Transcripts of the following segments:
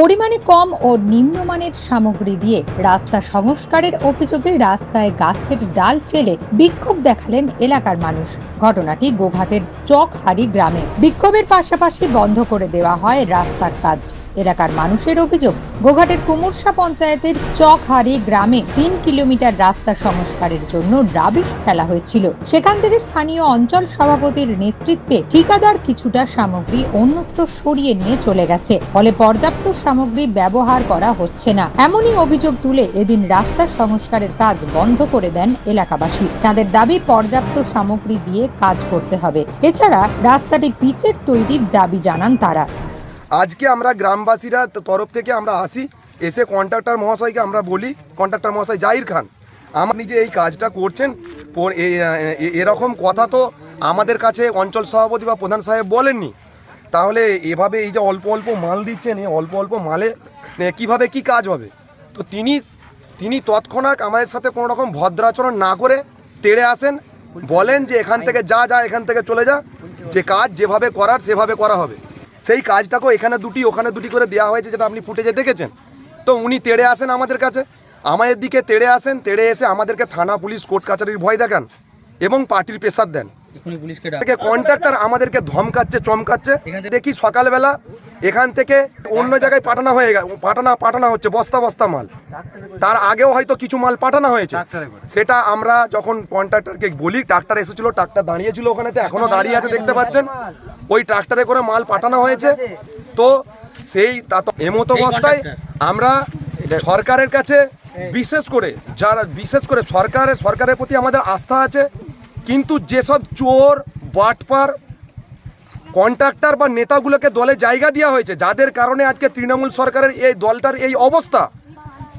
পরিমাণে কম ও নিম্নমানের সামগ্রী দিয়ে রাস্তা সংস্কারের অভিযোগে রাস্তায় গাছের ডাল ফেলে বিক্ষোভ দেখালেন এলাকার মানুষ। ঘটনাটি গোঘাটের চকহারি গ্রামে। বিক্ষোভের পাশাপাশি বন্ধ করে দেওয়া হয় রাস্তার কাজ। এলাকার মানুষের অভিযোগ, গোঘাটের কুমুরসা পঞ্চায়েতের চকহারি গ্রামে তিন কিলোমিটার রাস্তা সংস্কারের জন্য রাবিশ ফেলা হয়েছিল। সেখান থেকে স্থানীয় অঞ্চল সভাপতির নেতৃত্বে ঠিকাদার কিছুটা সামগ্রী অন্যত্র সরিয়ে নিয়ে চলে গেছে। ফলে পর্যাপ্ত সামগ্রী ব্যবহার করা হচ্ছে না। এমনই অভিযোগ তুলে এদিন রাস্তা সংস্কারের কাজ বন্ধ করে দেন এলাকাবাসী। তাদের দাবি, পর্যাপ্ত সামগ্রী দিয়ে কাজ করতে হবে। এছাড়া রাস্তাটি পিচের তৈরির দাবি জানান তারা। আজকে আমরা গ্রামবাসীরা তরফ থেকে আমরা আসি, এসে কন্ট্রাক্টর মহাশয়কে আমরা বলি, কন্ট্রাক্টর মহাশয় জাহির খান। আমার নিজে এই কাজটা করছেন এরকম কথা তো আমাদের কাছে অঞ্চল সভাপতি বা প্রধান সাহেব বলেননি। তাহলে এভাবে এই যে অল্প অল্প মাল দিচ্ছেন এই অল্প অল্প মালে কীভাবে কি কাজ হবে? তো তিনি তিনি তৎক্ষণাৎ আমাদের সাথে কোনো রকম ভদ্রাচরণ না করে তেড়ে আসেন, বলেন যে এখান থেকে যা যা, এখান থেকে চলে যা, যে কাজ যেভাবে করার সেভাবে করা হবে। সেই কাজটাকেও এখানে দুটি, ওখানে দুটি করে দেওয়া হয়েছে যেটা আপনি ফুটেজে দেখেছেন। তো উনি তেড়ে আসেন আমাদের কাছে। আমাদের দিকে তেড়ে আসেন, তেড়ে এসে আমাদেরকে থানা, পুলিশ, কোর্ট, কাচারির ভয় দেখান এবং পার্টির প্রেসার দেন। থেকে কন্ট্রাক্টর আমাদেরকে ধমকাচ্ছে চমকাচ্ছে। দেখি সকালবেলা এখান থেকে অন্য জায়গায় পাঠানো হয়ে গেছে পাঠানো পাঠানো হচ্ছে বস্তা বস্তা মাল। তার আগেও হয়তো কিছু মাল পাঠানো হয়েছে। সেটা আমরা যখন কন্ট্রাক্টরকে বলি ট্রাক্টর এসেছিল ট্রাক্টর দাঁড়িয়েছিল ওখানেতে এখনও দাঁড়িয়ে আছে দেখতে পাচ্ছেন। ওই ট্রাক্টরে করে মাল পাঠানো হয়েছে। তো সেই তা তো এমতো অবস্থায় আমরা সরকারের কাছে বিশেষ করে যারা বিশেষ করে সরকারের সরকারের প্রতি আমাদের আস্থা আছে। কিন্তু যেসব চোর বাটপার কন্ট্রাক্টর বা নেতাগুলোকে দলে জায়গা দেওয়া হয়েছে যাদের কারণে আজকে তৃণমূল সরকারের এই দলটার এই অবস্থা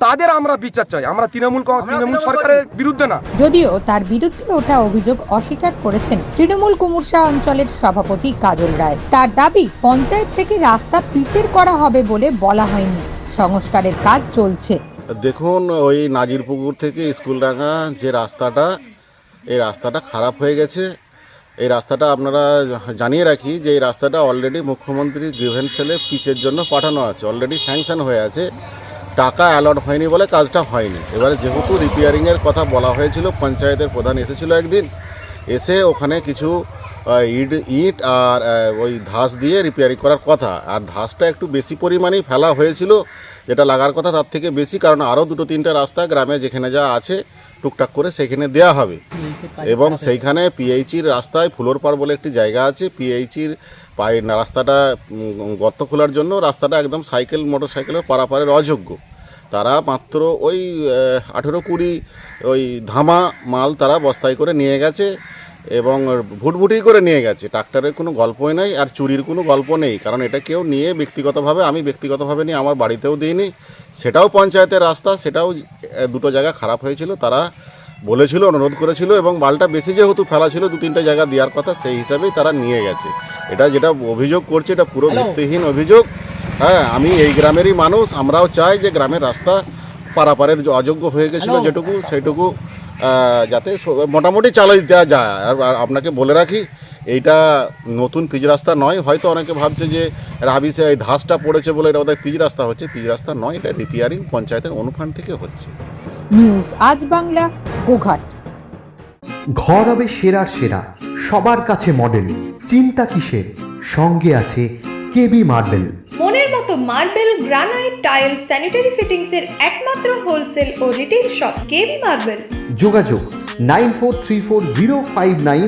তাদের আমরা বিচার চাই। আমরা তৃণমূল তৃণমূল সরকারের বিরুদ্ধে না। যদিও তার বিরুদ্ধে ওঠা অভিযোগ অস্বীকার করেছেন তৃণমূল কুমুরসা অঞ্চলের সভাপতি কাজল রায়। তার দাবি পঞ্চায়েত থেকে রাস্তা পিচের করা হবে বলে বলা হয়নি। সংস্কারের কাজ চলছে। দেখুন ওই নাজিরপুকুর থেকে স্কুলডাঙ্গা যে রাস্তাটা এই রাস্তাটা খারাপ হয়ে গেছে। এই রাস্তাটা আপনারা জানিয়ে রাখি যে এই রাস্তাটা অলরেডি মুখ্যমন্ত্রীর গ্রিভেন্স সেলে পিচের জন্য পাঠানো আছে। অলরেডি স্যাংশন হয়ে আছে। টাকা অ্যালট হয়নি বলে কাজটা হয়নি। এবারে যেহেতু রিপেয়ারিংয়ের কথা বলা হয়েছিল, পঞ্চায়েতের প্রধান এসেছিল একদিন। এসে ওখানে কিছু ইট ইট আর ওই ধাস দিয়ে রিপেয়ারিং করার কথা। আর ধাসটা একটু বেশি পরিমাণেই ফেলা হয়েছিল। যেটা লাগার কথা তার থেকে বেশি, কারণ আরও দুটো তিনটে রাস্তা গ্রামে যেখানে যা আছে টুকটাক করে সেখানে দেয়া হবে। এবং সেইখানে পিএইচির রাস্তায় ফুলোরপাড় বলে একটি জায়গা আছে। পিএইচির পায়ে রাস্তাটা গর্ত খোলার জন্য রাস্তাটা একদম সাইকেল মোটর সাইকেলের পারাপারের অযোগ্য। তারা মাত্র ওই আঠেরো কুড়ি ওই ধামা মাল তারা বস্তায় করে নিয়ে গেছে এবং ভুটভুটি করে নিয়ে গেছে। ট্রাক্টরের কোনো গল্পই নেই আর চুরির কোনো গল্প নেই। কারণ এটা কেউ নিয়ে ব্যক্তিগতভাবে আমি ব্যক্তিগতভাবে নিয়ে আমার বাড়িতেও দিইনি। সেটাও পঞ্চায়েতের রাস্তা সেটাও দুটো জায়গা খারাপ হয়েছিল তারা বলেছিল অনুরোধ করেছিল এবং মালটা বেশি যেহেতু ফেলা ছিল দু তিনটে জায়গা দেওয়ার কথা সেই হিসাবেই তারা নিয়ে গেছে। এটা যেটা অভিযোগ করছে এটা পুরো ভিত্তিহীন অভিযোগ। হ্যাঁ আমি এই গ্রামেরই মানুষ আমরাও চাই যে গ্রামের রাস্তা পারাপারের অযোগ্য হয়ে গেছিল যেটুকু সেটুকু যাতে মোটামুটি চালিয়ে দেওয়া যায়। আর আপনাকে বলে রাখি এইটা নতুন পিচ রাস্তা নয়। হয়তো অনেকে ভাবছে যে রাবিসে এই ধাসটা পড়েছে বলে এটা ওদের পিচ রাস্তা হচ্ছে। পিচ রাস্তা নয় এটা রিপেয়ারিং পঞ্চায়েতের অনুফান্ড থেকে হচ্ছে। নিউজ আজ বাংলা গোঘাট। ঘর হবে সেরার সেরা সবার কাছে মডেল চিন্তা কিসের? সঙ্গে আছে কেবি মার্বেল। মনের মতো marble granite tile sanitary fittings এর একমাত্র হোলসেল ও রিটেল শপ কেবি মার্বেল। যোগাযোগ nine four three four zero five nine